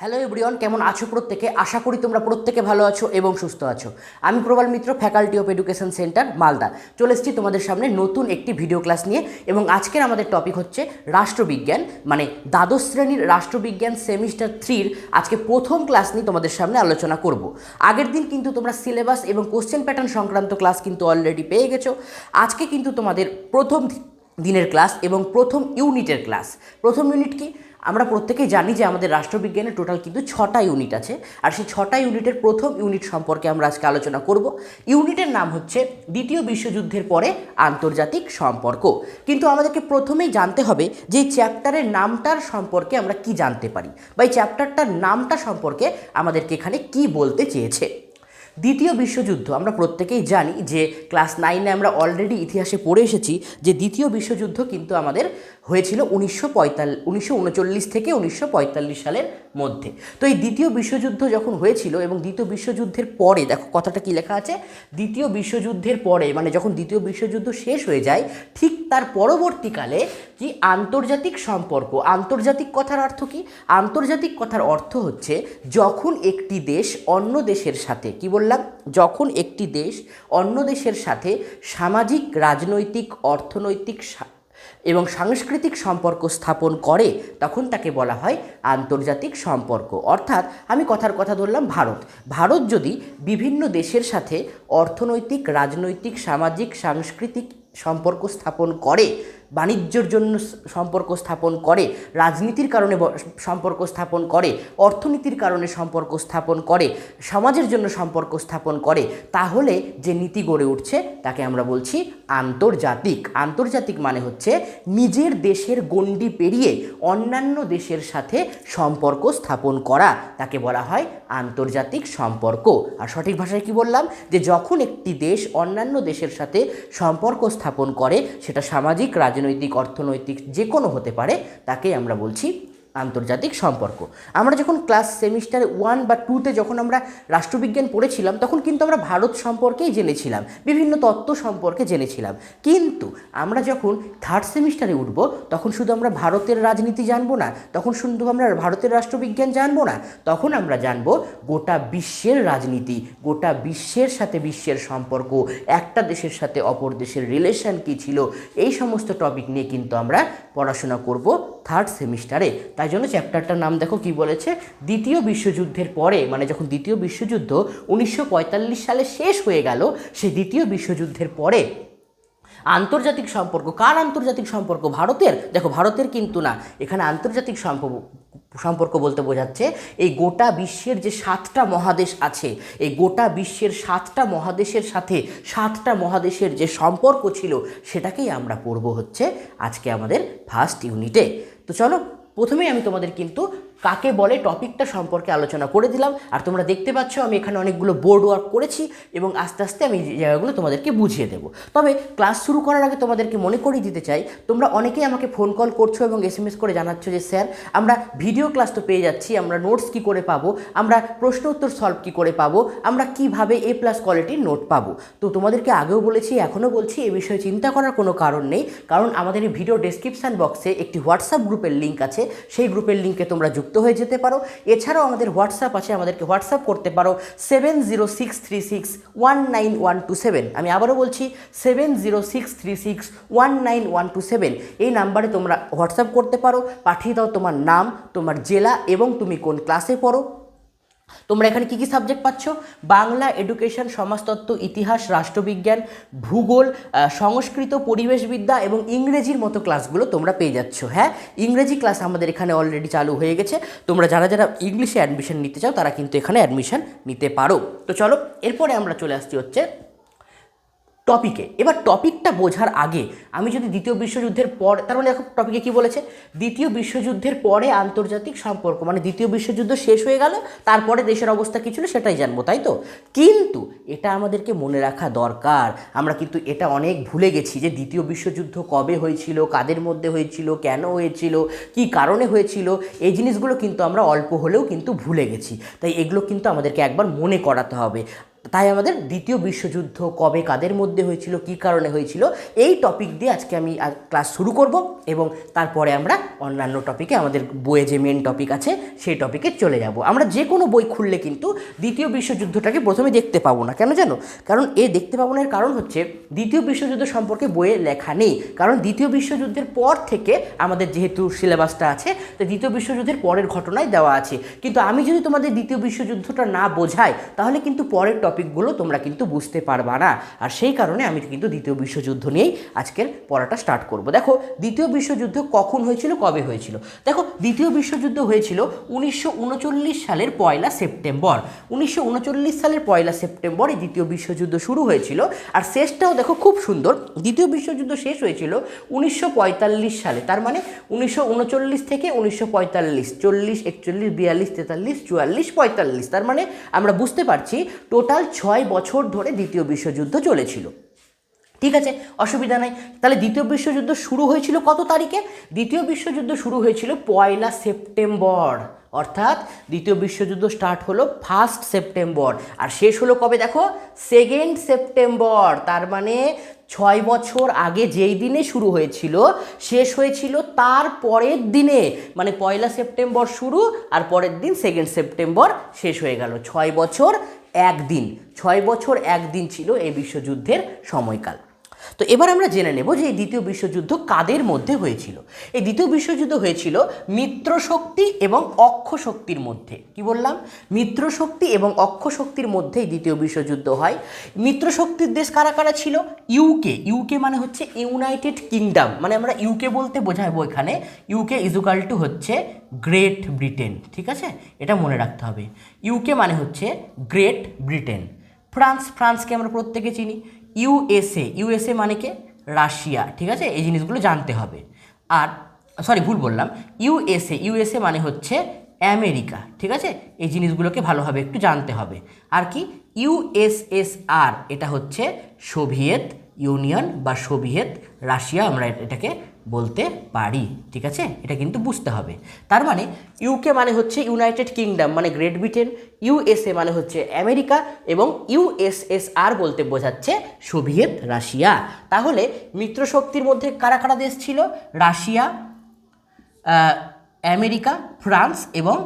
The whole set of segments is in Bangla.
হ্যালো এভরিওয়ান কেমন আছো প্রত্যেকে? আশা করি তোমরা প্রত্যেকে ভালো আছো এবং সুস্থ আছো। আমি Prabal Mitra faculty of education center Malda. চলে এসেছি তোমাদের সামনে নতুন একটি ভিডিও ক্লাস নিয়ে এবং আজকের আমাদের টপিক হচ্ছে রাষ্ট্রবিজ্ঞান মানে দ্বাদশ শ্রেণির রাষ্ট্রবিজ্ঞান সেমিস্টার থ্রির আজকে প্রথম ক্লাস নিয়ে তোমাদের সামনে আলোচনা করব। আগের দিন কিন্তু তোমরা সিলেবাস এবং কোশ্চেন প্যাটার্ন সংক্রান্ত ক্লাস কিন্তু অলরেডি পেয়ে গেছো। আজকে কিন্তু তোমাদের প্রথম দিনের ক্লাস এবং প্রথম ইউনিটের ক্লাস প্রথম ইউনিট কি? আমরা প্রত্যেকেই জানি যে আমাদের রাষ্ট্রবিজ্ঞানের টোটাল কিন্তু ছটা ইউনিট আছে। আর সেই ছটা ইউনিটের প্রথম ইউনিট সম্পর্কে আমরা আজকে আলোচনা করব। ইউনিটের নাম হচ্ছে দ্বিতীয় বিশ্বযুদ্ধের পরে আন্তর্জাতিক সম্পর্ক। কিন্তু আমাদেরকে প্রথমেই জানতে হবে যে চ্যাপ্টারের নামটার সম্পর্কে আমরা কি জানতে পারি? বা এই চ্যাপ্টারটার নামটা সম্পর্কে আমাদেরকে এখানে কি বলতে চেয়েছে? দ্বিতীয় বিশ্বযুদ্ধ। আমরা প্রত্যেকেই জানি যে ক্লাস নাইনে আমরা অলরেডি ইতিহাসে পড়ে এসেছি যে দ্বিতীয় বিশ্বযুদ্ধ কিন্তু আমাদের হয়েছিল উনিশশো পঁয়তাল্লিশ থেকে উনিশশো পঁয়তাল্লিশ সালের মধ্যে। তো এই দ্বিতীয় বিশ্বযুদ্ধ যখন হয়েছিল এবং দ্বিতীয় বিশ্বযুদ্ধের পরে, দেখো কথাটা কি লেখা আছে? দ্বিতীয় বিশ্বযুদ্ধের পরে মানে যখন দ্বিতীয় বিশ্বযুদ্ধ শেষ হয়ে যায়, ঠিক তার পরবর্তীকালে কি আন্তর্জাতিক সম্পর্ক, আন্তর্জাতিক কথার অর্থ কি? আন্তর্জাতিক কথার অর্থ হচ্ছে যখন একটি দেশ অন্য দেশের সাথে, কি বললাম? যখন একটি দেশ অন্য দেশের সাথে সামাজিক, রাজনৈতিক, অর্থনৈতিক এবং সাংস্কৃতিক সম্পর্ক স্থাপন করে, তখন তাকে বলা হয় আন্তর্জাতিক সম্পর্ক। অর্থাৎ আমি কথার কথা ধরলাম ভারত। ভারত যদি বিভিন্ন দেশের সাথে অর্থনৈতিক, রাজনৈতিক, সামাজিক, সাংস্কৃতিক সম্পর্ক স্থাপন করে বাণিজ্যর জন্য সম্পর্ক স্থাপন করে, রাজনীতির কারণে সম্পর্ক স্থাপন করে, অর্থনীতির কারণে সম্পর্ক স্থাপন করে, সমাজের জন্য সম্পর্ক স্থাপন করে, তাহলে যে নীতি গড়ে উঠছে তাকে আমরা বলছি আন্তর্জাতিক। আন্তর্জাতিক মানে হচ্ছে নিজের দেশের গণ্ডি পেরিয়ে অন্যান্য দেশের সাথে সম্পর্ক স্থাপন করা, তাকে বলা হয় আন্তর্জাতিক সম্পর্ক। আর সঠিক ভাষায় কি বললাম? যে যখন একটি দেশ অন্যান্য দেশের সাথে সম্পর্ক স্থাপন করে, সেটা সামাজিক রাজনৈতিক অর্থনৈতিক যে কোনো হতে পারে তাকেই আমরা বলছি আন্তর্জাতিক সম্পর্ক। আমরা যখন ক্লাস সেমিস্টার ওয়ান বা টুতে যখন আমরা রাষ্ট্রবিজ্ঞান পড়েছিলাম, তখন কিন্তু আমরা ভারত সম্পর্কেই জেনেছিলাম, বিভিন্ন তত্ত্ব সম্পর্কে জেনেছিলাম। কিন্তু আমরা যখন থার্ড সেমিস্টারে উঠব, তখন শুধু আমরা ভারতের রাজনীতি জানব না, তখন শুধু আমরা ভারতের রাষ্ট্রবিজ্ঞান জানব না, তখন আমরা জানব গোটা বিশ্বের রাজনীতি, গোটা বিশ্বের সাথে বিশ্বের সম্পর্ক, একটা দেশের সাথে অপর দেশের রিলেশন কী ছিল, এই সমস্ত টপিক নিয়ে কিন্তু আমরা পড়াশোনা করব থার্ড সেমিস্টারে তাই জন্য চ্যাপ্টারটার নাম দেখো কি বলেছে? দ্বিতীয় বিশ্বযুদ্ধের পরে মানে যখন দ্বিতীয় বিশ্বযুদ্ধ উনিশশো পঁয়তাল্লিশ সালে শেষ হয়ে গেল, সেই দ্বিতীয় বিশ্বযুদ্ধের পরে আন্তর্জাতিক সম্পর্ক। কার আন্তর্জাতিক সম্পর্ক? ভারতের। দেখো, ভারতের কিন্তু না, এখানে আন্তর্জাতিক সম্পর্ক সম্পর্ক বলতে বোঝাচ্ছে এই গোটা বিশ্বের যে সাতটা মহাদেশ আছে, এই গোটা বিশ্বের সাতটা মহাদেশের সাথে, সাতটা মহাদেশের যে সম্পর্ক ছিল, সেটাকেই আমরা পড়ব হচ্ছে আজকে আমাদের ফার্স্ট ইউনিটে তো চলো, প্রথমেই আমি তোমাদের কিন্তু কাকে বলে টপিকটা সম্পর্কে আলোচনা করে দিলাম। আর তোমরা দেখতে পাচ্ছ, আমি এখানে অনেকগুলো বোর্ড ওয়ার্ক করেছি এবং আস্তে আস্তে আমি জায়গাগুলো তোমাদেরকে বুঝিয়ে দেবো। তবে ক্লাস শুরু করার আগে তোমাদেরকে মনে করিয়ে দিতে চাই, তোমরা অনেকেই আমাকে ফোন কল করছ এবং এস করে জানাচ্ছ যে, স্যার, আমরা ভিডিও ক্লাস তো পেয়ে যাচ্ছি, আমরা নোটস কী করে পাবো, আমরা প্রশ্ন উত্তর সলভ কী করে পাবো, আমরা কীভাবে এ প্লাস কোয়ালিটির নোট পাবো? তো তোমাদেরকে আগেও বলেছি, এখনও বলছি, এ বিষয়ে চিন্তা করার কোনো কারণ নেই। কারণ আমাদের এই ভিডিও ডেসক্রিপশান বক্সে একটি হোয়াটসঅ্যাপ গ্রুপের লিঙ্ক আছে। সেই গ্রুপের লিঙ্কে তোমরা যুক্ত হয়ে যেতে পারো। এছাড়াও আমাদের হোয়াটসঅ্যাপ আছে, আমাদেরকে হোয়াটসঅ্যাপ করতে পারো। Seven zero six three six one nine one two seven আমি আবারও বলছি seven zero six three six one nine one two seven এই নাম্বারে তোমরা হোয়াটসঅ্যাপ করতে পারো, পাঠিয়ে দাও তোমার নাম, তোমার জেলা এবং তুমি কোন ক্লাসে পড়ো। তোমরা এখানে কী কী সাবজেক্ট পাচ্ছ? বাংলা এডুকেশন সমাজতত্ত্ব, ইতিহাস, রাষ্ট্রবিজ্ঞান, ভূগোল সংস্কৃত, পরিবেশবিদ্যা এবং ইংরেজির মতো ক্লাসগুলো তোমরা পেয়ে যাচ্ছ হ্যাঁ? ইংরেজি ক্লাস আমাদের এখানে অলরেডি চালু হয়ে গেছে। তোমরা যারা যারা ইংলিশে অ্যাডমিশন নিতে চাও, তারা কিন্তু এখানে অ্যাডমিশন নিতে পারো। তো চলো, এরপরে আমরা চলে আসছি হচ্ছে টপিকে এবার টপিকটা বোঝার আগে আমি যদি দ্বিতীয় বিশ্বযুদ্ধের পর, তার মানে দেখো টপিকে কি বলেছে? দ্বিতীয় বিশ্বযুদ্ধের পরে আন্তর্জাতিক সম্পর্ক মানে দ্বিতীয় বিশ্বযুদ্ধ শেষ হয়ে গেল, তারপরে দেশের অবস্থা কী ছিল সেটাই জানব, তাই তো? কিন্তু এটা আমাদেরকে মনে রাখা দরকার। আমরা কিন্তু এটা অনেক ভুলে গেছি যে দ্বিতীয় বিশ্বযুদ্ধ কবে হয়েছিল, কাদের মধ্যে হয়েছিল, কেন হয়েছিল, কি কারণে হয়েছিল, এই জিনিসগুলো কিন্তু আমরা অল্প হলেও কিন্তু ভুলে গেছি। তাই এগুলো কিন্তু আমাদেরকে একবার মনে করাতে হবে। তাই আমাদের দ্বিতীয় বিশ্বযুদ্ধ কবে কাদের মধ্যে হয়েছিল, কী কারণে হয়েছিল, এই টপিক দিয়ে আজকে আমি ক্লাস শুরু করব এবং তারপরে আমরা অন্যান্য টপিকে আমাদের বইয়ে যে মেন টপিক আছে, সেই টপিকে চলে যাব। আমরা যে কোনো বই খুললে কিন্তু দ্বিতীয় বিশ্বযুদ্ধটাকে প্রথমে দেখতে পাবো না। কেন জানো? কারণ এ দেখতে পাবো না এর কারণ হচ্ছে, দ্বিতীয় বিশ্বযুদ্ধ সম্পর্কে বইয়ে লেখা নেই। কারণ দ্বিতীয় বিশ্বযুদ্ধের পর থেকে আমাদের যেহেতু সিলেবাসটা আছে, তো দ্বিতীয় বিশ্বযুদ্ধের পরের ঘটনায় দেওয়া আছে। কিন্তু আমি যদি তোমাদের দ্বিতীয় বিশ্বযুদ্ধটা না বোঝাই, তাহলে কিন্তু পরের টপিকগুলো তোমরা কিন্তু বুঝতে পারবা না। আর সেই কারণে আমি কিন্তু দ্বিতীয় বিশ্বযুদ্ধ নিয়েই আজকের পড়াটা স্টার্ট করব। দেখো, দ্বিতীয় বিশ্বযুদ্ধ কখন হয়েছিল, কবে হয়েছিল? দেখো, দ্বিতীয় বিশ্বযুদ্ধ হয়েছিল উনিশশো উনচল্লিশ সালের পয়লা সেপ্টেম্বর। উনিশশো উনচল্লিশ সালের পয়লা সেপ্টেম্বর দ্বিতীয় বিশ্বযুদ্ধ শুরু হয়েছিল। আর শেষটাও দেখো খুব সুন্দর। দ্বিতীয় বিশ্বযুদ্ধ শেষ হয়েছিল উনিশশো পঁয়তাল্লিশ সালে। তার মানে উনিশশো উনচল্লিশ থেকে উনিশশো পঁয়তাল্লিশ, চল্লিশ, একচল্লিশ, বিয়াল্লিশ, তেতাল্লিশ, চুয়াল্লিশ, পঁয়তাল্লিশ। তার মানে আমরা বুঝতে পারছি টোটাল ছয় বছর ধরে দ্বিতীয় বিশ্বযুদ্ধ চলেছিল। ঠিক আছে? অসুবিধা নাই। তাহলে দ্বিতীয় বিশ্বযুদ্ধ শুরু হয়েছিল কত তারিখে? দ্বিতীয় বিশ্বযুদ্ধ শুরু হয়েছিল পয়লা সেপ্টেম্বর। অর্থাৎ দ্বিতীয় বিশ্বযুদ্ধ স্টার্ট হলো ফার্স্ট সেপ্টেম্বর। আর শেষ হলো কবে দেখো? Second September. তার মানে ছয় বছর আগে যেই দিনে শুরু হয়েছিল, শেষ হয়েছিল তার পরের দিনে। মানে পয়লা সেপ্টেম্বর শুরু আর পরের দিন সেকেন্ড সেপ্টেম্বর শেষ হয়ে গেল। ছয় বছর একদিন ছয় বছর একদিন ছিল এই বিশ্বযুদ্ধের সময়কাল। তো এবার আমরা জেনে নেব যে এই দ্বিতীয় বিশ্বযুদ্ধ কাদের মধ্যে হয়েছিল? এই দ্বিতীয় বিশ্বযুদ্ধ হয়েছিল মিত্র শক্তি এবং অক্ষ শক্তির মধ্যে। কি বললাম? মিত্র শক্তি এবং অক্ষ শক্তির মধ্যেই দ্বিতীয় বিশ্বযুদ্ধ হয়। মিত্র শক্তির দেশ কারা কারা ছিল? ইউকে ইউকে মানে হচ্ছে ইউনাইটেড কিংডম মানে আমরা ইউকে বলতে বোঝাবো এখানে। ইউকে ইজুকাল টু হচ্ছে গ্রেট ব্রিটেন ঠিক আছে? এটা মনে রাখতে হবে। ইউকে মানে হচ্ছে গ্রেট ব্রিটেন ফ্রান্স, ফ্রান্সকে আমরা প্রত্যেকে চিনি। ইউএসএ ইউএসএ মানে কে? রাশিয়া, ঠিক আছে? এই জিনিসগুলো জানতে হবে। আর সরি ভুল বললাম। ইউএসএ ইউএসএ মানে হচ্ছে আমেরিকা, ঠিক আছে? এই জিনিসগুলোকে ভালোভাবে একটু জানতে হবে। আর কি? ইউএসএসআর এটা হচ্ছে সোভিয়েত ইউনিয়ন বা সোভিয়েত রাশিয়া, আমরা এটাকে বলতে পারি, ঠিক আছে? এটা কিন্তু বুঝতে হবে। তার মানে ইউকে মানে হচ্ছে ইউনাইটেড কিংডম মানে গ্রেট ব্রিটেন ইউএসএ মানে হচ্ছে আমেরিকা এবং ইউএসএসআর বলতে বোঝাচ্ছে সোভিয়েত রাশিয়া। তাহলে মিত্র শক্তির মধ্যে কারা কারা দেশ ছিল? রাশিয়া আমেরিকা ফ্রান্স এবং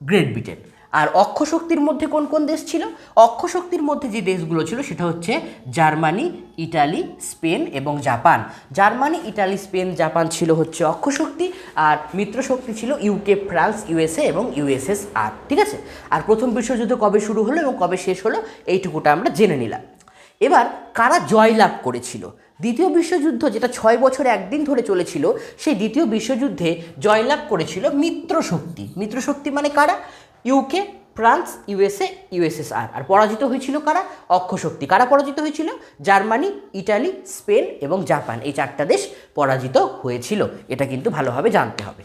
গ্রেট ব্রিটেন আর অক্ষ শক্তির মধ্যে কোন কোন দেশ ছিল? অক্ষ শক্তির মধ্যে যে দেশগুলো ছিল সেটা হচ্ছে জার্মানি, ইটালি, স্পেন এবং Japan. Germany, Italy, Spain, Japan ছিল হচ্ছে অক্ষ শক্তি আর মিত্র শক্তি ছিল ইউকে ফ্রান্স ইউএসএ এবং ইউএসএসআর ঠিক আছে? আর প্রথম বিশ্বযুদ্ধ কবে শুরু হলো এবং কবে শেষ হলো এইটুকুটা আমরা জেনে নিলাম। এবার কারা জয়লাভ করেছিল? দ্বিতীয় বিশ্বযুদ্ধ যেটা ছয় বছর একদিন ধরে চলেছিল, সেই দ্বিতীয় বিশ্বযুদ্ধে জয়লাভ করেছিল মিত্র শক্তি মিত্র শক্তি মানে কারা? ইউকে ফ্রান্স ইউএসএ ইউএসএসআর আর পরাজিত হয়েছিল কারা? অক্ষশক্তি কারা পরাজিত হয়েছিল? জার্মানি, ইটালি, স্পেন এবং জাপান। এই চারটা দেশ পরাজিত হয়েছিল। এটা কিন্তু ভালোভাবে জানতে হবে।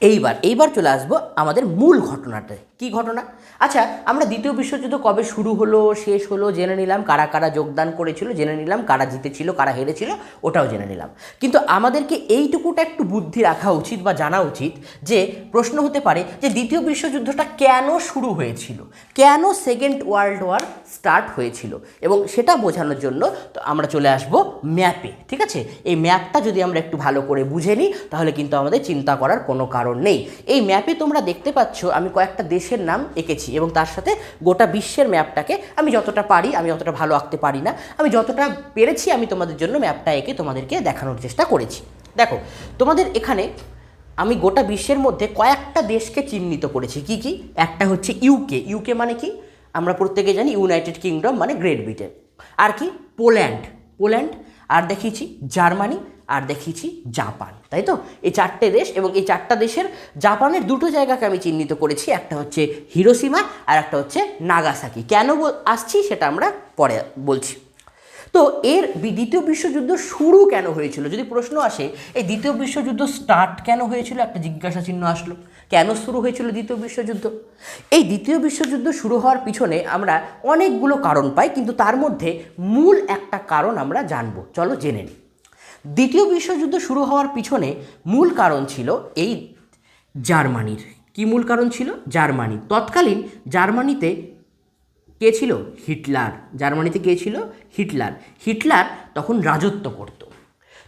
এইবার এইবার চলে আসব আমাদের মূল ঘটনাটা কি ঘটনা? আচ্ছা আমরা দ্বিতীয় বিশ্বযুদ্ধ কবে শুরু হলো, শেষ হলো, জেনে নিলাম, কারা কারা যোগদান করেছিল, জেনে নিলাম, কারা জিতেছিল, কারা হেরেছিল, ওটাও জেনে নিলাম। কিন্তু আমাদেরকে এইটুকুটা একটু বুদ্ধি রাখা উচিত বা জানা উচিত যে, প্রশ্ন হতে পারে যে, দ্বিতীয় বিশ্বযুদ্ধটা কেন শুরু হয়েছিল? কেন সেকেন্ড ওয়ার্ল্ড ওয়ার স্টার্ট হয়েছিল? এবং সেটা বোঝানোর জন্য তো আমরা চলে আসব ম্যাপে, ঠিক আছে? এই ম্যাপটা যদি আমরা একটু ভালো করে বুঝে নিই, তাহলে কিন্তু আমাদের চিন্তা করার কোনো কারণ নেই। এই ম্যাপে তোমরা দেখতে পাচ্ছ, আমি কয়েকটা দেশের নাম এঁকেছি এবং তার সাথে গোটা বিশ্বের ম্যাপটাকে আমি যতটা পারি, আমি অতটা ভালো আঁকতে পারি না। আমি যতটা পেরেছি, আমি তোমাদের জন্য ম্যাপটা এঁকে তোমাদেরকে দেখানোর চেষ্টা করেছি। দেখো, তোমাদের এখানে আমি গোটা বিশ্বের মধ্যে কয়েকটা দেশকে চিহ্নিত করেছি। কি কি? একটা হচ্ছে ইউকে ইউকে মানে কি? আমরা প্রত্যেকে জানি ইউনাইটেড কিংডম মানে গ্রেট ব্রিটেন আর কি? পোল্যান্ড পোল্যান্ড আর দেখিয়েছি, জার্মানি। আর দেখিয়েছি জাপান, তাই তো? এই চারটে দেশ এবং এই চারটা দেশের জাপানের দুটো জায়গাকে আমি চিহ্নিত করেছি, একটা হচ্ছে হিরোসীমা আর একটা হচ্ছে নাগাসাকি। কেন আসছি সেটা আমরা পরে বলছি। তো এর দ্বিতীয় বিশ্বযুদ্ধ শুরু কেন হয়েছিল? যদি প্রশ্ন আসে, এই দ্বিতীয় বিশ্বযুদ্ধ স্টার্ট কেন হয়েছিল? একটা জিজ্ঞাসা চিহ্ন আসলো। কেন শুরু হয়েছিল দ্বিতীয় বিশ্বযুদ্ধ? এই দ্বিতীয় বিশ্বযুদ্ধ শুরু হওয়ার পিছনে আমরা অনেকগুলো কারণ পাই, কিন্তু তার মধ্যে মূল একটা কারণ আমরা জানব। চলো জেনে নিই দ্বিতীয় বিশ্বযুদ্ধ শুরু হওয়ার পিছনে মূল কারণ ছিল এই জার্মানির। কি মূল কারণ ছিল? জার্মানি। তৎকালীন জার্মানিতে কে ছিল? হিটলার। জার্মানিতে কে ছিল? হিটলার। হিটলার তখন রাজত্ব করত।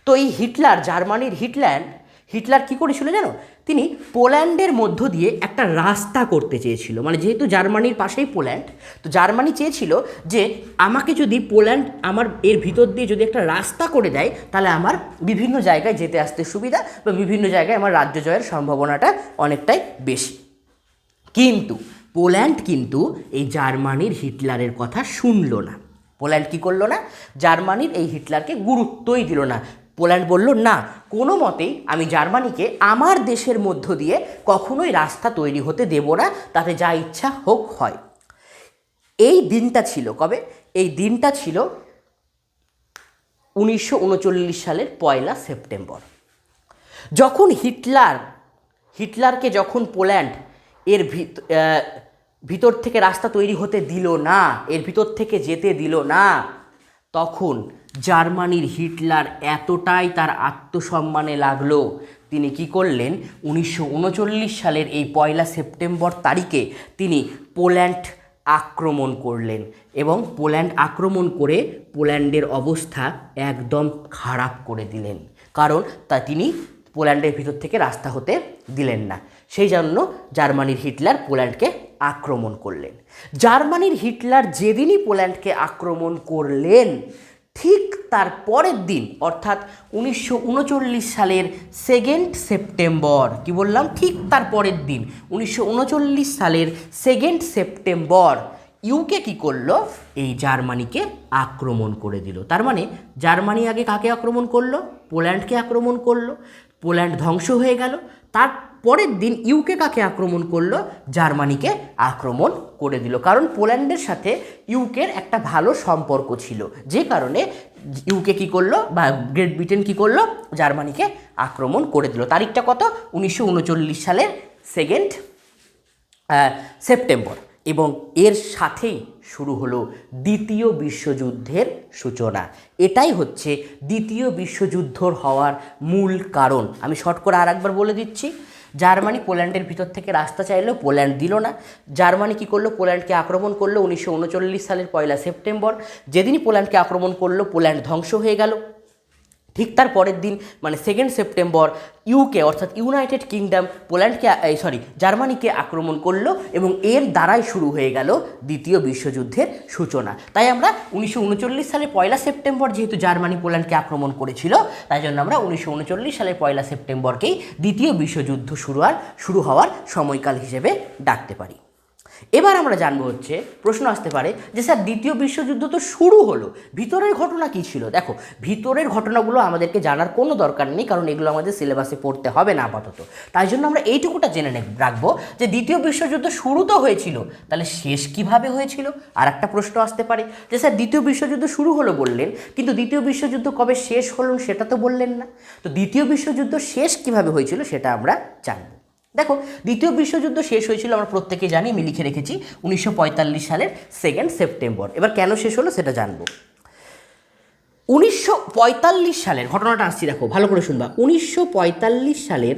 তো এই হিটলার, জার্মানির হিটল্যান্ড হিটলার কি করেছিল জানো? তিনি পোল্যান্ডের মধ্য দিয়ে একটা রাস্তা করতে চেয়েছিল। মানে যেহেতু জার্মানির পাশেই পোল্যান্ড, তো জার্মানি চেয়েছিল যে আমাকে যদি পোল্যান্ড আমার এর ভিতর দিয়ে যদি একটা রাস্তা করে দেয়, তাহলে আমার বিভিন্ন জায়গায় যেতে আসতে সুবিধা বা বিভিন্ন জায়গায় আমার রাজ্য জয়ের সম্ভাবনাটা অনেকটাই বেশি। কিন্তু পোল্যান্ড কিন্তু এই জার্মানির হিটলারের কথা শুনলো না। পোল্যান্ড কি করল না? জার্মানির এই হিটলারকে গুরুত্বই দিল না। পোল্যান্ড বলল, না, কোনো মতেই আমি জার্মানিকে আমার দেশের মধ্য দিয়ে কখনোই রাস্তা তৈরি হতে দেব না, তাতে যা ইচ্ছা হোক হয়। এই দিনটা ছিল কবে? এই দিনটা ছিল উনিশশো উনচল্লিশ সালের পয়লা সেপ্টেম্বর। যখন হিটলার, হিটলারকে যখন পোল্যান্ড এর ভিত- ভিতর থেকে রাস্তা তৈরি হতে দিল না, এর ভিতর থেকে যেতে দিল না, তখন জার্মানির হিটলার এতটাই তার আত্মসম্মানে লাগল। তিনি কি করলেন? উনিশশো উনচল্লিশ সালের এই পয়লা সেপ্টেম্বর তারিখে তিনি পোল্যান্ড আক্রমণ করলেন এবং পোল্যান্ড আক্রমণ করে পোল্যান্ডের অবস্থা একদম খারাপ করে দিলেন। কারণ তা তিনি পোল্যান্ডের ভিতর থেকে রাস্তা হতে দিলেন না। সেই জন্য জার্মানির হিটলার পোল্যান্ডকে আক্রমণ করলেন। জার্মানির হিটলার যেদিনই পোল্যান্ডকে আক্রমণ করলেন ঠিক তার পরের দিন, অর্থাৎ উনিশশো উনচল্লিশ সালের সেকেন্ড সেপ্টেম্বর কি বললাম? ঠিক তার পরের দিন, উনিশশো উনচল্লিশ সালের সেকেন্ড সেপ্টেম্বর ইউকে কি করল? এই জার্মানিকে আক্রমণ করে দিল। তার মানে জার্মানি আগে কাকে আক্রমণ করল? পোল্যান্ডকে আক্রমণ করল। পোল্যান্ড ধ্বংস হয়ে গেল। তার পরের দিন ইউকে কাকে আক্রমণ করল? জার্মানিকে আক্রমণ করে দিল। কারণ পোল্যান্ডের সাথে ইউকের একটা ভালো সম্পর্ক ছিল। যে কারণে ইউকে কি করল বা গ্রেট ব্রিটেন কি করল? জার্মানিকে আক্রমণ করে দিল। তারিখটা কত? উনিশশো উনচল্লিশ সালের সেকেন্ড সেপ্টেম্বর এবং এর সাথেই শুরু হলো দ্বিতীয় বিশ্বযুদ্ধের সূচনা। এটাই হচ্ছে দ্বিতীয় বিশ্বযুদ্ধর হওয়ার মূল কারণ। আমি শর্ট করে আর একবার বলে দিচ্ছি। জার্মানি পোল্যান্ডের ভিতর থেকে রাস্তা চাইলেও পোল্যান্ড দিল না। জার্মানি কী করল? পোল্যান্ডকে আক্রমণ করল উনিশশো উনচল্লিশ সালের পয়লা সেপ্টেম্বর। যেদিনই পোল্যান্ডকে আক্রমণ করল, পোল্যান্ড ধ্বংস হয়ে গেল। ঠিক তার পরের দিন মানে সেকেন্ড সেপ্টেম্বর ইউকে অর্থাৎ ইউনাইটেড কিংডম পোল্যান্ডকে সরি জার্মানিকে আক্রমণ করল এবং এর দ্বারাই শুরু হয়ে গেল দ্বিতীয় বিশ্বযুদ্ধের সূচনা। তাই আমরা উনিশশো উনচল্লিশ সালে পয়লা সেপ্টেম্বর যেহেতু জার্মানি পোল্যান্ডকে আক্রমণ করেছিল, তাই জন্য আমরা উনিশশো সালের পয়লা সেপ্টেম্বরকেই দ্বিতীয় বিশ্বযুদ্ধ শুরু হওয়ার শুরু হওয়ার সময়কাল হিসেবে ডাকতে পারি। এবার আমরা জানব হচ্ছে, প্রশ্ন আসতে পারে যে স্যার দ্বিতীয় বিশ্বযুদ্ধ তো শুরু হলো, ভিতরের ঘটনা কী ছিল? দেখো, ভিতরের ঘটনাগুলো আমাদেরকে জানার কোনো দরকার নেই, কারণ এগুলো আমাদের সিলেবাসে পড়তে হবে না আপাতত। তাই জন্য আমরা এইটুকুটা জেনে রাখব যে দ্বিতীয় বিশ্বযুদ্ধ শুরু তো হয়েছিল, তাহলে শেষ কীভাবে হয়েছিল? আর একটা প্রশ্ন আসতে পারে যে স্যার দ্বিতীয় বিশ্বযুদ্ধ শুরু হলো বললেন, কিন্তু দ্বিতীয় বিশ্বযুদ্ধ কবে শেষ হলো সেটা তো বললেন না। তো দ্বিতীয় বিশ্বযুদ্ধ শেষ কীভাবে হয়েছিল সেটা আমরা জানব। দেখো, দ্বিতীয় বিশ্বযুদ্ধ শেষ হয়েছিল, আমরা প্রত্যেকে জানি, আমি লিখে রেখেছি, উনিশশো পঁয়তাল্লিশ সালের সেকেন্ড সেপ্টেম্বর এবার কেন শেষ হলো সেটা জানব। উনিশশো পঁয়তাল্লিশ সালের, ঘটনাটা আসছি, দেখো, ভালো করে শুনবা। উনিশশো পঁয়তাল্লিশ সালের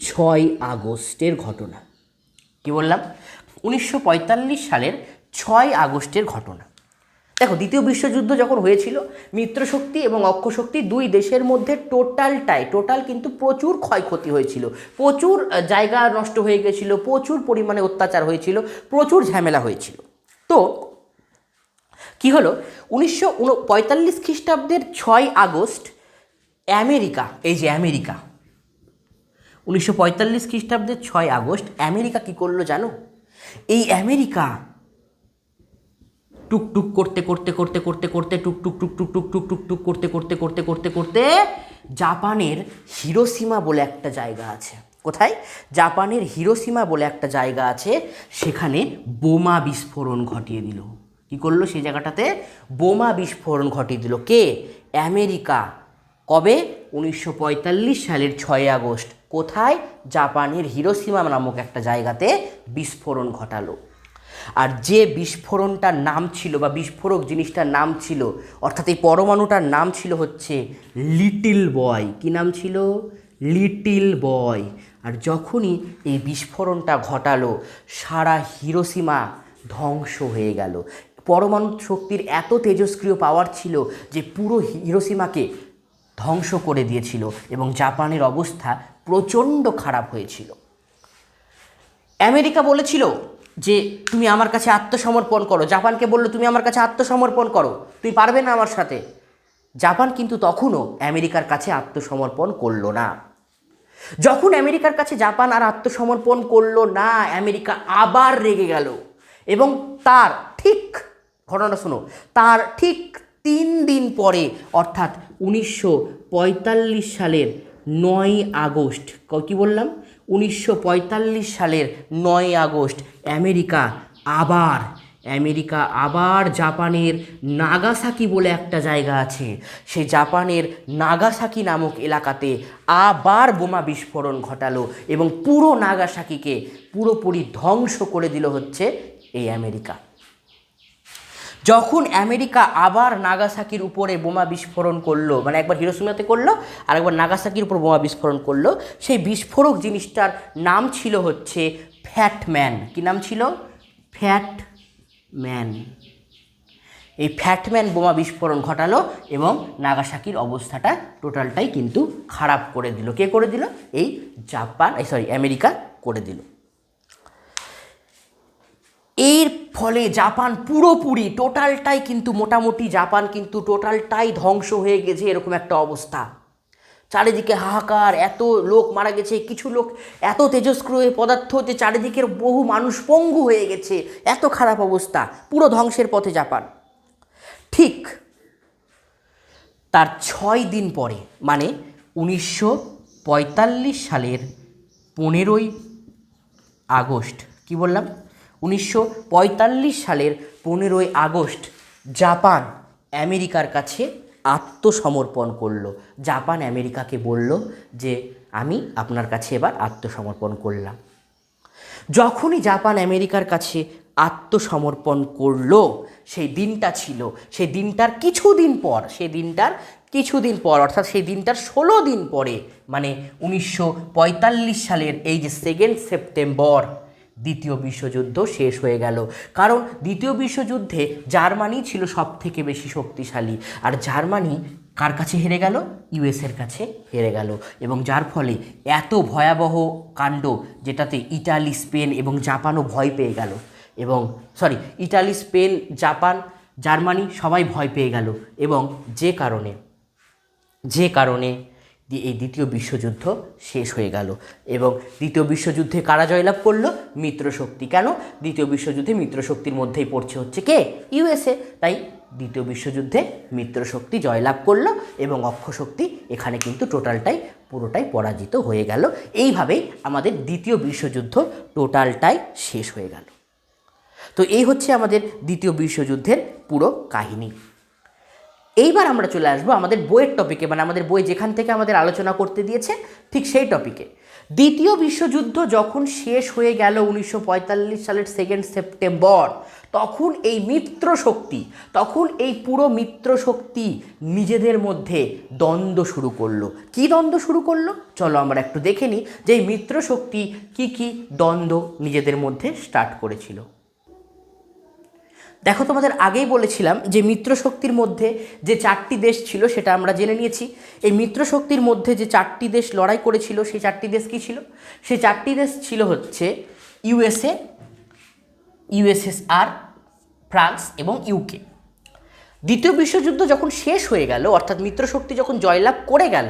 ছয় আগস্টের ঘটনা। কি বললাম? উনিশশো পঁয়তাল্লিশ সালের ছয় আগস্টের ঘটনা। দেখো, দ্বিতীয় বিশ্বযুদ্ধ যখন হয়েছিল, মিত্রশক্তি এবং অক্ষশক্তি দুই দেশের মধ্যে টোটালটাই টোটাল কিন্তু প্রচুর ক্ষয়ক্ষতি হয়েছিল। প্রচুর জায়গা নষ্ট হয়ে গেছিল, প্রচুর পরিমাণে অত্যাচার হয়েছিল, প্রচুর ঝামেলা হয়েছিল। তো, কি হলো? উনিশশো পঁয়তাল্লিশ খ্রিস্টাব্দের ছয় আগস্ট, আমেরিকা, এই যে আমেরিকা, উনিশশো পঁয়তাল্লিশ খ্রিস্টাব্দের ছয় আগস্ট, আমেরিকা কি করল জানো? এই আমেরিকা টুকটুক করতে করতে করতে করতে করতে, টুকটুক টুকটুক টুকটুক টুকটুক করতে করতে করতে করতে করতে জাপানের হিরোসীমা বলে একটা জায়গা আছে। কোথায়? জাপানের হিরোসীমা বলে একটা জায়গা আছে, সেখানে বোমা বিস্ফোরণ ঘটিয়ে দিল। কী করল সেই জায়গাটাতে? বোমা বিস্ফোরণ ঘটিয়ে দিল। কে? আমেরিকা। কবে? উনিশশো পঁয়তাল্লিশ সালের ছয় আগস্ট। কোথায়? জাপানের হিরোসীমা নামক একটা জায়গাতে বিস্ফোরণ ঘটালো। আর যে বিস্ফোরণটার নাম ছিল বা বিস্ফোরক জিনিসটার নাম ছিল, অর্থাৎ এই পরমাণুটার নাম ছিল হচ্ছে লিটিল বয়। কি নাম ছিল? Little boy. আর যখনই এই বিস্ফোরণটা ঘটালো, সারা হিরোসীমা ধ্বংস হয়ে গেল। পরমাণু শক্তির এত তেজস্ক্রিয় পাওয়ার ছিল যে পুরো হিরোসীমাকে ধ্বংস করে দিয়েছিল এবং জাপানের অবস্থা প্রচণ্ড খারাপ হয়েছিল। আমেরিকা বলেছিল যে তুমি আমার কাছে আত্মসমর্পণ করো। জাপানকে বলল, তুমি আমার কাছে আত্মসমর্পণ করো। তুমি পারবে না আমার সাথে? জাপান কিন্তু তখনও আমেরিকার কাছে আত্মসমর্পণ করল না। যখন আমেরিকার কাছে জাপান আর আত্মসমর্পণ করল না, আমেরিকা আবার রেগে গেল। এবং তার ঠিক, ঘটনাটা শোনো, তার ঠিক তিন দিন পরে, অর্থাৎ উনিশশো পঁয়তাল্লিশ সালের নয় আগস্ট কি বললাম? উনিশশো পঁয়তাল্লিশ সালের নয় আগস্ট আমেরিকা আবার আমেরিকা আবার জাপানের নাগাসাকি বলে একটা জায়গা আছে। সে জাপানের নাগাসাকি নামক এলাকাতে আবার বোমা বিস্ফোরণ ঘটালো এবং পুরো নাগাসাকিকে পুরোপুরি ধ্বংস করে দিল হচ্ছে এই আমেরিকা। যখন আমেরিকা আবার নাগাসাকির উপরে বোমা বিস্ফোরণ করল মানে একবার হিরোসীমাতে করল আর একবার নাগাসাকির উপর বোমা বিস্ফোরণ করল, সেই বিস্ফোরক জিনিসটার নাম ছিল হচ্ছে ফ্যাট ম্যান। কী নাম ছিল? Fat man. এই ফ্যাটম্যান বোমা বিস্ফোরণ ঘটালো এবং নাগাসাকির অবস্থাটা টোটালটাই কিন্তু খারাপ করে দিল। কে করে দিল? এই জাপান, এই সরি আমেরিকা করে দিল। এর ফলে জাপান পুরোপুরি, টোটালটাই কিন্তু মোটামুটি জাপান কিন্তু টোটালটাই ধ্বংস হয়ে গেছে এরকম একটা অবস্থা। চারিদিকে হাহাকার, এত লোক মারা গেছে, কিছু লোক এত তেজস্ক্রিয় পদার্থ যে চারিদিকের বহু মানুষ পঙ্গু হয়ে গেছে, এত খারাপ অবস্থা, পুরো ধ্বংসের পথে জাপান। ঠিক তার ছয় দিন পরে মানে উনিশশো পঁয়তাল্লিশ সালের পনেরোই আগস্ট, কি বললাম? উনিশশো পঁয়তাল্লিশ সালের পনেরোই আগস্ট জাপান আমেরিকার কাছে আত্মসমর্পণ করল। জাপান আমেরিকাকে বলল যে, আমি আপনার কাছে এবার আত্মসমর্পণ করলাম। যখনই জাপান আমেরিকার কাছে আত্মসমর্পণ করল, সেই দিনটা ছিল, সেই দিনটার কিছুদিন পর, সেই দিনটার কিছুদিন পর, অর্থাৎ সেই দিনটার ষোলো দিন পরে মানে উনিশশো পঁয়তাল্লিশ সালের এই যে সেকেন্ড সেপ্টেম্বর দ্বিতীয় বিশ্বযুদ্ধ শেষ হয়ে গেল। কারণ দ্বিতীয় বিশ্বযুদ্ধে জার্মানি ছিল সব থেকে বেশি শক্তিশালী। আর জার্মানি কার কাছে হেরে গেল? ইউএসের কাছে হেরে গেল। এবং যার ফলে এত ভয়াবহ কাণ্ড যেটাতে ইটালি, স্পেন এবং জাপানও ভয় পেয়ে গেল। এবং sorry Italy, Spain, Japan, Germany সবাই ভয় পেয়ে গেল। এবং যে কারণে যে কারণে দি- এই দ্বিতীয় বিশ্বযুদ্ধ শেষ হয়ে গেল। এবং দ্বিতীয় বিশ্বযুদ্ধে কারা জয়লাভ করল? মিত্রশক্তি। কেন? দ্বিতীয় বিশ্বযুদ্ধে মিত্রশক্তির মধ্যেই পড়ছে হচ্ছে কে? ইউএসএ তাই দ্বিতীয় বিশ্বযুদ্ধে মিত্রশক্তি জয়লাভ করল এবং অক্ষশক্তি এখানে কিন্তু টোটালটাই, পুরোটাই পরাজিত হয়ে গেল। এইভাবেই আমাদের দ্বিতীয় বিশ্বযুদ্ধ টোটালটাই শেষ হয়ে গেল। তো এই হচ্ছে আমাদের দ্বিতীয় বিশ্বযুদ্ধের পুরো কাহিনী। এইবার আমরা চলে আসব আমাদের বইয়ের টপিকে মানে আমাদের বই যেখান থেকে আমাদের আলোচনা করতে দিয়েছে ঠিক সেই টপিকে দ্বিতীয় বিশ্বযুদ্ধ যখন শেষ হয়ে গেল উনিশশো পঁয়তাল্লিশ সালের সেকেন্ড সেপ্টেম্বর তখন এই মিত্র শক্তি, তখন এই পুরো মিত্র শক্তি নিজেদের মধ্যে দ্বন্দ্ব শুরু করল। কি দ্বন্দ্ব শুরু করল? চলো আমরা একটু দেখে নিই যে এই মিত্র শক্তি কী কী দ্বন্দ্ব নিজেদের মধ্যে স্টার্ট করেছিল। দেখো তোমাদের আগেই বলেছিলাম যে মিত্র শক্তির মধ্যে যে চারটি দেশ ছিল সেটা আমরা জেনে নিয়েছি। এই মিত্র শক্তির মধ্যে যে চারটি দেশ লড়াই করেছিল, সেই চারটি দেশ কী ছিল? সেই চারটি দেশ ছিল হচ্ছে ইউএসএ ইউএসএসআর ফ্রান্স এবং ইউকে দ্বিতীয় বিশ্বযুদ্ধ যখন শেষ হয়ে গেল, অর্থাৎ মিত্রশক্তি যখন জয়লাভ করে গেল,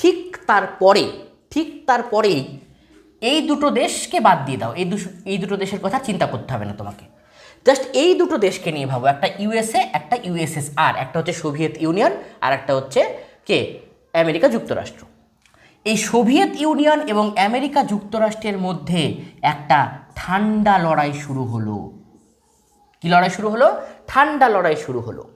ঠিক তারপরে, ঠিক তারপরেই এই দুটো দেশকে বাদ দিয়ে দাও। এই এই দুটো দেশের কথা চিন্তা করতে হবে না তোমাকে। জাস্ট এই দুটো দেশকে নিয়ে ভাবো, একটা ইউএসএ একটা ইউএসএসআর একটা হচ্ছে সোভিয়েত ইউনিয়ন আর একটা হচ্ছে কে? আমেরিকা যুক্তরাষ্ট্র। এই সোভিয়েত ইউনিয়ন এবং আমেরিকা যুক্তরাষ্ট্রের মধ্যে একটা ঠান্ডা লড়াই শুরু হলো। কি লড়াই শুরু হলো? ঠান্ডা লড়াই শুরু হলো।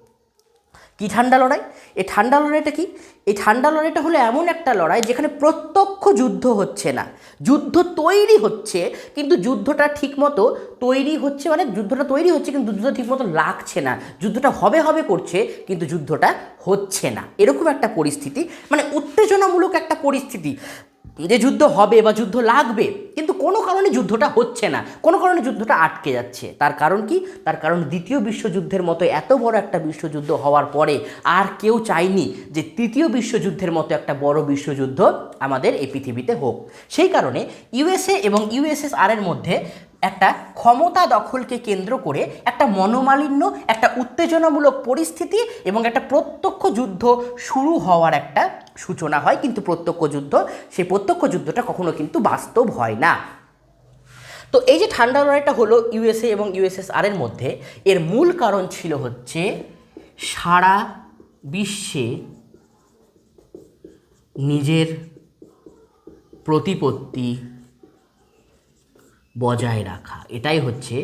কি ঠান্ডা লড়াই? এই ঠান্ডা লড়াইটা কি? এই ঠান্ডা লড়াইটা হলো এমন একটা লড়াই যেখানে প্রত্যক্ষ যুদ্ধ হচ্ছে না। যুদ্ধ তৈরি হচ্ছে, কিন্তু যুদ্ধটা ঠিকমতো তৈরি হচ্ছে মানে যুদ্ধটা তৈরি হচ্ছে, কিন্তু যুদ্ধটা ঠিকমতো লাগছে না। যুদ্ধটা হবে হবে করছে, কিন্তু যুদ্ধটা হচ্ছে না। এরকম একটা পরিস্থিতি মানে উত্তেজনামূলক একটা পরিস্থিতি। যে যুদ্ধ হবে বা যুদ্ধ লাগবে, কিন্তু কোনো কারণে যুদ্ধটা হচ্ছে না, কোনো কারণে যুদ্ধটা আটকে যাচ্ছে। তার কারণ কি? তার কারণ দ্বিতীয় বিশ্বযুদ্ধের মতো এত বড় একটা বিশ্বযুদ্ধ হওয়ার পরে আর কেউ চায়নি যে তৃতীয় বিশ্বযুদ্ধের মতো একটা বড় বিশ্বযুদ্ধ আমাদের এই পৃথিবীতে হোক। সেই কারণে ইউএসএ এবং ইউএসএসআর এর মধ্যে একটা ক্ষমতা দখলকে কেন্দ্র করে একটা মনোমালিন্য, একটা উত্তেজনামূলক পরিস্থিতি এবং একটা প্রত্যক্ষ যুদ্ধ শুরু হওয়ার একটা সূচনা হয়, কিন্তু প্রত্যক্ষ যুদ্ধ সেই প্রত্যক্ষ যুদ্ধটা কখনো কিন্তু বাস্তব হয় না। তো এই যে ঠান্ডা লড়াইটা হলো ইউএসএ এবং ইউএসএসআর এর মধ্যে, এর মূল কারণ ছিল হচ্ছে সারা বিশ্বে নিজের প্রতিপত্তি বজায় রাখা। এটাই হচ্ছে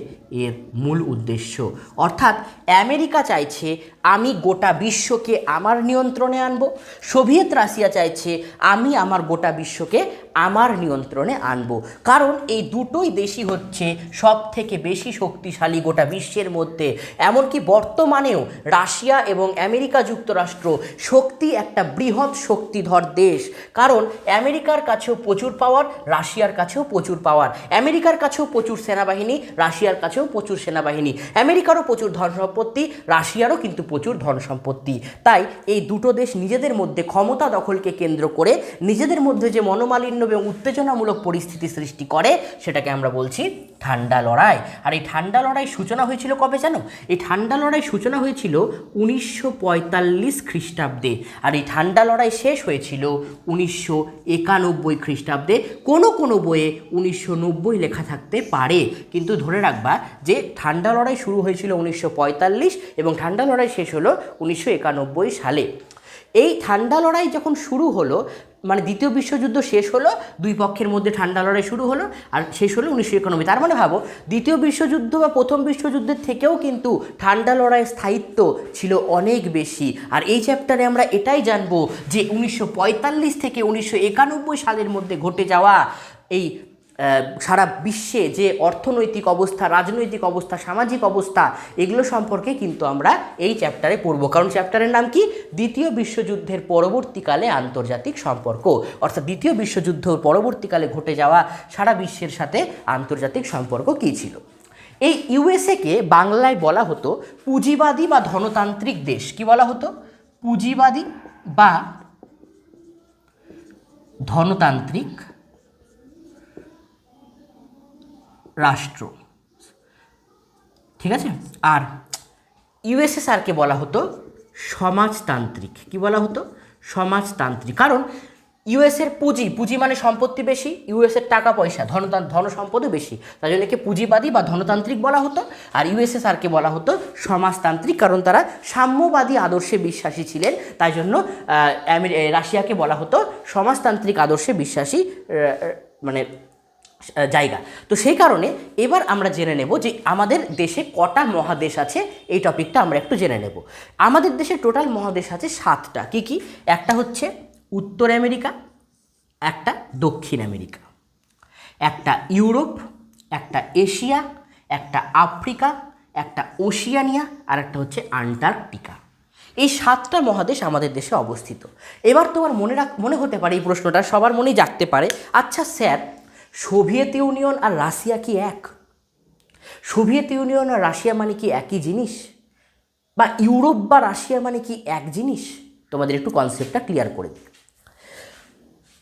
এর মূল উদ্দেশ্য। অর্থাৎ আমেরিকা চাইছে আমি গোটা বিশ্বকে আমার নিয়ন্ত্রণে আনব, সোভিয়েত রাশিয়া চাইছে আমি আমার গোটা বিশ্বকে আমার নিয়ন্ত্রণে আনব। কারণ এই দুটোই দেশই হচ্ছে সব থেকে বেশি শক্তিশালী গোটা বিশ্বের মধ্যে। এমনকি বর্তমানেও রাশিয়া এবং আমেরিকা যুক্তরাষ্ট্র শক্তি একটা বৃহৎ শক্তিধর দেশ। কারণ আমেরিকার কাছেও প্রচুর পাওয়ার রাশিয়ার কাছেও প্রচুর পাওয়ার আমেরিকার কাছেও প্রচুর সেনাবাহিনী, রাশিয়ার কাছেও প্রচুর সেনাবাহিনী, আমেরিকারও প্রচুর ধন সম্পত্তি, রাশিয়ারও কিন্তু প্রচুর ধন সম্পত্তি। তাই এই দুটো দেশ নিজেদের মধ্যে ক্ষমতা দখলকে কেন্দ্র করে নিজেদের মধ্যে যে মনোমালিন্য এবং উত্তেজনামূলক পরিস্থিতি সৃষ্টি করে, সেটাকে আমরা বলছি ঠান্ডা লড়াই। আর এই ঠান্ডা লড়াই সূচনা হয়েছিল কবে জানো? এই ঠান্ডা লড়াই সূচনা হয়েছিল উনিশশো পঁয়তাল্লিশ খ্রিস্টাব্দে। আর এই ঠান্ডা লড়াই শেষ হয়েছিল উনিশশো একানব্বই খ্রিস্টাব্দে। কোনো কোনো বইয়ে উনিশশো নব্বই লেখা থাকতে পারে। কিন্তু ধরে রাখবা যে ঠান্ডা লড়াই শুরু হয়েছিল উনিশশো পঁয়তাল্লিশ এবং ঠান্ডা লড়াই শেষ হলো উনিশশো একানব্বই সালে। এই ঠান্ডা লড়াই যখন শুরু হলো মানে দ্বিতীয় বিশ্বযুদ্ধ শেষ হলো, দুই পক্ষের মধ্যে ঠান্ডা লড়াই শুরু হলো আর শেষ হলো উনিশশো একানব্বই। তার মানে ভাবো, দ্বিতীয় বিশ্বযুদ্ধ বা প্রথম বিশ্বযুদ্ধের থেকেও কিন্তু ঠান্ডা লড়াইয়ের স্থায়িত্ব ছিল অনেক বেশি। আর এই চ্যাপ্টারে আমরা এটাই জানব যে উনিশশো পঁয়তাল্লিশ থেকে উনিশশো একানব্বই সালের মধ্যে ঘটে যাওয়া এই সারা বিশ্বে যে অর্থনৈতিক অবস্থা, রাজনৈতিক অবস্থা, সামাজিক অবস্থা, এগুলো সম্পর্কে কিন্তু আমরা এই চ্যাপ্টারে পড়ব। কারণ চ্যাপ্টারের নাম কি? দ্বিতীয় বিশ্বযুদ্ধের পরবর্তীকালে আন্তর্জাতিক সম্পর্ক। অর্থাৎ দ্বিতীয় বিশ্বযুদ্ধ পরবর্তীকালে ঘটে যাওয়া সারা বিশ্বের সাথে আন্তর্জাতিক সম্পর্ক কী ছিল? এই ইউএসএকে বাংলায় বলা হতো পুঁজিবাদী বা ধনতান্ত্রিক দেশ। কি বলা হতো? পুঁজিবাদী বা ধনতান্ত্রিক রাষ্ট্র। ঠিক আছে? আর ইউএসএসআরকে বলা হতো সমাজতান্ত্রিক। কি বলা হতো? সমাজতান্ত্রিক। কারণ ইউএসের পুঁজি পুঁজি মানে সম্পত্তি বেশি ইউএসের টাকা পয়সা ধনতান ধন সম্পদও বেশি। তাই জন্য একে পুঁজিবাদী বা ধনতান্ত্রিক বলা হতো। আর ইউএসএসআরকে বলা হতো সমাজতান্ত্রিক, কারণ তারা সাম্যবাদী আদর্শে বিশ্বাসী ছিলেন। তাই জন্য রাশিয়াকে বলা হতো সমাজতান্ত্রিক আদর্শে বিশ্বাসী মানে জায়গা। তো সেই কারণে এবার আমরা জেনে নেব যে আমাদের দেশে কটা মহাদেশ আছে, এই টপিকটা আমরা একটু জেনে নেব। আমাদের দেশে টোটাল মহাদেশ আছে সাতটা। কি কি? একটা হচ্ছে উত্তর আমেরিকা, একটা দক্ষিণ আমেরিকা। একটা ইউরোপ, একটা এশিয়া, একটা আফ্রিকা, একটা ওশিয়ানিয়া আর একটা হচ্ছে আন্টার্কটিকা। এই সাতটা মহাদেশ আমাদের দেশে অবস্থিত। এবার তোমার মনে রাখ, মনে হতে পারে এই প্রশ্নটা সবার মনেই জাগতে পারে। আচ্ছা স্যার সোভিয়েত ইউনিয়ন আর রাশিয়া কি এক? সোভিয়েত ইউনিয়ন আর রাশিয়া মানে কি একই জিনিস? বা ইউরোপ বা রাশিয়া মানে কি এক জিনিস? তোমাদের একটু কনসেপ্টটা ক্লিয়ার করে দিই।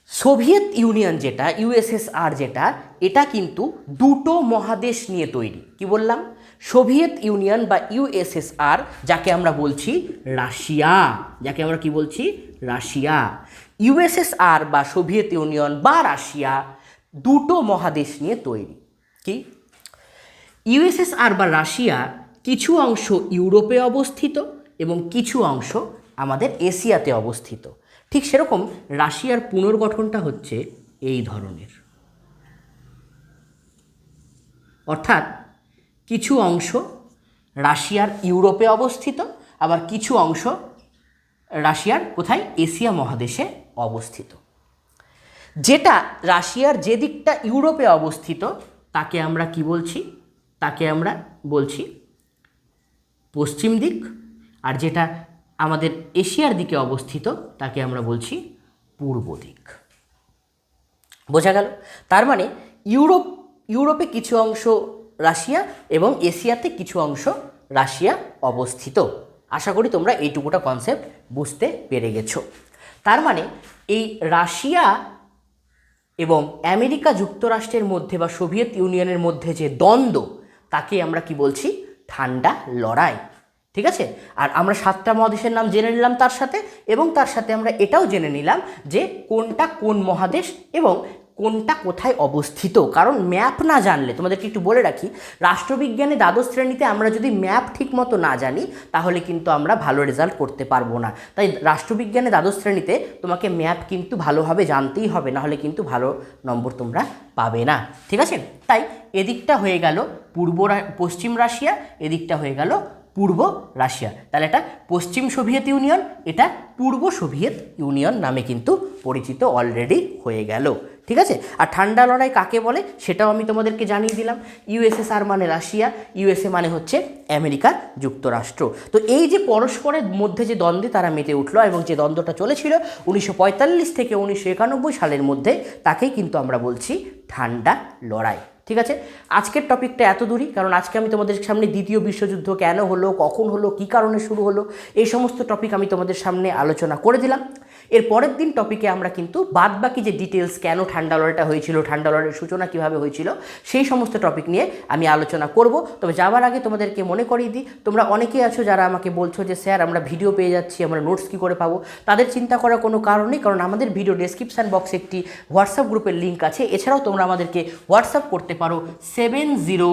সোভিয়েত ইউনিয়ন যেটা ইউএসএসআর যেটা, এটা কিন্তু দুটো মহাদেশ নিয়ে তৈরি। কি বললাম? সোভিয়েত ইউনিয়ন বা ইউএসএসআর যাকে আমরা বলছি রাশিয়া। যাকে আমরা কি বলছি? রাশিয়া। ইউএসএসআর বা সোভিয়েত ইউনিয়ন বা রাশিয়া দুটো মহাদেশ নিয়ে তৈরি। কি? ইউএসএসআর বা রাশিয়া কিছু অংশ ইউরোপে অবস্থিত এবং কিছু অংশ আমাদের এশিয়াতে অবস্থিত। ঠিক সেরকম রাশিয়ার পুনর্গঠনটা হচ্ছে এই ধরনের। অর্থাৎ কিছু অংশ রাশিয়ার ইউরোপে অবস্থিত, আবার কিছু অংশ রাশিয়ার কোথায়? এশিয়া মহাদেশে অবস্থিত। যেটা রাশিয়ার যে দিকটা ইউরোপে অবস্থিত, তাকে আমরা কি বলছি? তাকে আমরা বলছি পশ্চিম দিক, আর যেটা আমাদের এশিয়ার দিকে অবস্থিত, তাকে আমরা বলছি পূর্ব দিক। বোঝা গেল? তার মানে ইউরোপ, ইউরোপে কিছু অংশ রাশিয়া এবং এশিয়াতে কিছু অংশ রাশিয়া অবস্থিত। আশা করি তোমরা এইটুকুটা কনসেপ্ট বুঝতে পেরে গেছো। তার মানে এই রাশিয়া এবং আমেরিকা যুক্তরাষ্ট্রের মধ্যে বা সোভিয়েত ইউনিয়নের মধ্যে যে দ্বন্দ্ব, তাকে আমরা কি বলছি? ঠান্ডা লড়াই। ঠিক আছে? আর আমরা সাতটা মহাদেশের নাম জেনে নিলাম তার সাথে এবং তার সাথে আমরা এটাও জেনে নিলাম যে কোনটা কোন মহাদেশ এবং কোনটা কোথায় অবস্থিত? কারণ ম্যাপ না জানলে, তোমাদেরকে একটু বলে রাখি, রাষ্ট্রবিজ্ঞানে দ্বাদশ শ্রেণীতে আমরা যদি ম্যাপ ঠিক মতো না জানি, তাহলে কিন্তু আমরা ভালো রেজাল্ট করতে পারব না। তাই রাষ্ট্রবিজ্ঞানে দ্বাদশ শ্রেণীতে তোমাকে ম্যাপ কিন্তু ভালোভাবে জানতেই হবে না হলে কিন্তু ভালো নম্বর তোমরা পাবে না। ঠিক আছে? তাই এদিকটা হয়ে গেল পূর্ব পশ্চিম রাশিয়া, এদিকটা হয়ে গেল পূর্ব রাশিয়া। তাহলে এটা পশ্চিম সোভিয়েত ইউনিয়ন, এটা পূর্ব সোভিয়েত ইউনিয়ন নামে কিন্তু পরিচিত অলরেডি হয়ে গেল। ঠিক আছে? আর ঠান্ডা লড়াই কাকে বলে? সেটাও আমি তোমাদেরকে জানিয়ে দিলাম। ইউএসএসআর মানে রাশিয়া ইউএসএ মানে হচ্ছে আমেরিকা যুক্তরাষ্ট্র। তো এই যে পরস্পরের মধ্যে যে দ্বন্দ্বে তারা মেতে উঠল এবং যে দ্বন্দ্বটা চলেছিল উনিশশো পঁয়তাল্লিশ থেকে উনিশশো একানব্বই সালের মধ্যে, তাকেই কিন্তু আমরা বলছি ঠান্ডা লড়াই। ঠিক আছে? আজকের টপিকটা এত দূরই, কারণ আজকে আমি তোমাদের সামনে দ্বিতীয় বিশ্বযুদ্ধ কেন হলো, কখন হলো, কী কারণে শুরু হলো, এই সমস্ত টপিক আমি তোমাদের সামনে আলোচনা করে দিলাম। এর পরের দিন টপিকে আমরা কিন্তু বাদ বাকি যে ডিটেলস কেন ঠান্ডা লড়াইটা হয়েছিল, ঠান্ডা লড়াইয়ের সূচনা কীভাবে হয়েছিল, সেই সমস্ত টপিক নিয়ে আমি আলোচনা করব। তবে যাওয়ার আগে তোমাদেরকে মনে করিয়ে দিই, তোমরা অনেকেই আছো যারা আমাকে বলছো যে, স্যার, আমরা ভিডিও পেয়ে যাচ্ছি, আমরা নোটস কী করে পাবো? তাদের চিন্তা করার কোনো কারণ নেই, কারণ আমাদের ভিডিও ডেসক্রিপশান বক্সে একটি হোয়াটসঅ্যাপ গ্রুপের লিঙ্ক আছে। এছাড়াও তোমরা আমাদেরকে হোয়াটসঅ্যাপ করতে পারো seven zero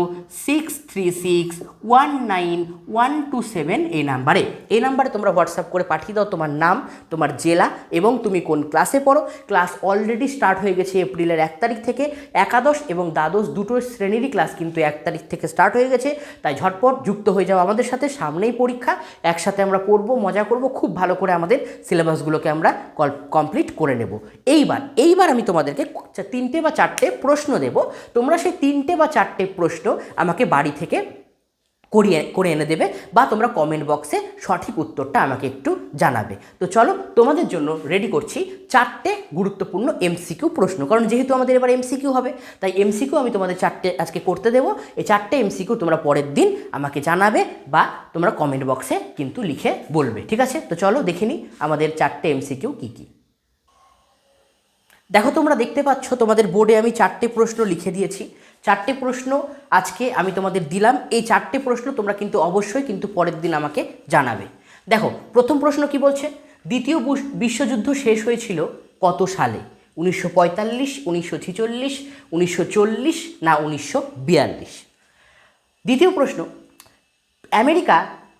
six three six one nine one two seven এই নাম্বারে এই নাম্বারে তোমরা হোয়াটসঅ্যাপ করে পাঠিয়ে দাও তোমার নাম, তোমার জেলা এবং তুমি কোন ক্লাসে পড়ো? ক্লাস অলরেডি স্টার্ট হয়ে গেছে এপ্রিলের এক তারিখ থেকে। একাদশ এবং দ্বাদশ দুটো শ্রেণীরই ক্লাস কিন্তু এক তারিখ থেকে স্টার্ট হয়ে গেছে। তাই ঝটপট যুক্ত হয়ে যাও আমাদের সাথে। সামনেই পরীক্ষা। একসাথে আমরা পড়ব, মজা করব। খুব ভালো করে আমাদের সিলেবাসগুলোকে আমরা কমপ্লিট করে নেব। এইবার এইবার আমি তোমাদেরকে তিনটে বা চারটে প্রশ্ন দেব। তোমরা সেই তিনটে বা চারটে প্রশ্ন আমাকে বাড়ি থেকে করিয়ে, করে এনে দেবে বা তোমরা কমেন্ট বক্সে সঠিক উত্তরটা আমাকে একটু জানাবে। তো চলো, তোমাদের জন্য রেডি করছি চারটে গুরুত্বপূর্ণ এমসিকিউ প্রশ্ন। কারণ যেহেতু আমাদের এবার এমসিকিউ হবে, তাই এমসিকিউ আমি তোমাদের চারটে আজকে করতে দেবো। এই চারটে এমসিকিউ তোমরা পরের দিন আমাকে জানাবে বা তোমরা কমেন্ট বক্সে কিন্তু লিখে বলবে। ঠিক আছে? তো চলো দেখে নিই আমাদের চারটে এমসিকিউ কী কী। দেখো তোমরা দেখতে পাচ্ছ, তোমাদের বোর্ডে আমি চারটে প্রশ্ন লিখে দিয়েছি। চারটে প্রশ্ন আজকে আমি তোমাদের দিলাম। এই চারটে প্রশ্ন তোমরা কিন্তু অবশ্যই কিন্তু পরের দিন আমাকে জানাবে। দেখো, প্রথম প্রশ্ন কি বলছে? দ্বিতীয় বিশ্বযুদ্ধ শেষ হয়েছিল কত সালে? উনিশশো পঁয়তাল্লিশ, উনিশশো ছিচল্লিশ, উনিশশো চল্লিশ না উনিশশো বিয়াল্লিশ? দ্বিতীয় প্রশ্ন, আমেরিকা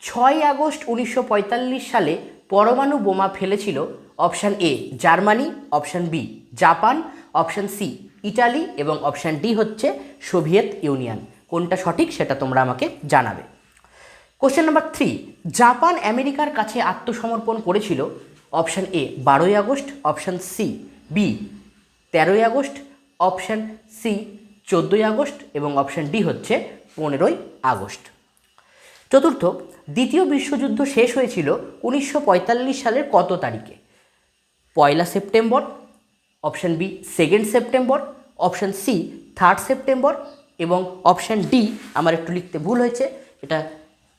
ছয় আগস্ট উনিশশো পঁয়তাল্লিশ সালে পরমাণু বোমা ফেলেছিল option A Germany, option B Japan, option C Italy এবং অপশান ডি হচ্ছে সোভিয়েত ইউনিয়ন। কোনটা সঠিক সেটা তোমরা আমাকে জানাবে। কোশ্চেন নাম্বার থ্রি, জাপান আমেরিকার কাছে আত্মসমর্পণ করেছিল অপশান এ বারোই আগস্ট, অপশান সি বি তেরোই আগস্ট, অপশান সি চোদ্দোই আগস্ট এবং অপশান ডি হচ্ছে পনেরোই আগস্ট। চতুর্থ, দ্বিতীয় বিশ্বযুদ্ধ শেষ হয়েছিল উনিশশো পঁয়তাল্লিশ সালের কত তারিখে? পয়লা September option B second September option C third September এবং অপশান ডি আমার একটু লিখতে ভুল হয়েছে, এটা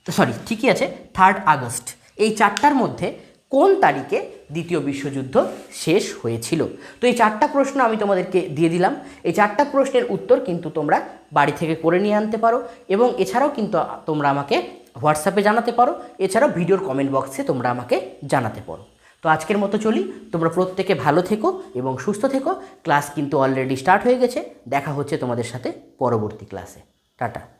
সরি ঠিকই আছে থার্ড আগস্ট। এই চারটার মধ্যে কোন তারিখে দ্বিতীয় বিশ্বযুদ্ধ শেষ হয়েছিল? তো এই চারটা প্রশ্ন আমি তোমাদেরকে দিয়ে দিলাম। এই চারটা প্রশ্নের উত্তর কিন্তু তোমরা বাড়ি থেকে করে নিয়ে আনতে পারো এবং এছাড়াও কিন্তু তোমরা আমাকে হোয়াটসঅ্যাপে জানাতে পারো, এছাড়াও ভিডিওর কমেন্ট বক্সে তোমরা আমাকে জানাতে পারো। তো আজকের মতো চলি। তোমরা প্রত্যেকে ভালো থেকো এবং সুস্থ থেকো। ক্লাস কিন্তু অলরেডি স্টার্ট হয়ে গেছে। দেখা হচ্ছে তোমাদের সাথে পরবর্তী ক্লাসে টাটা।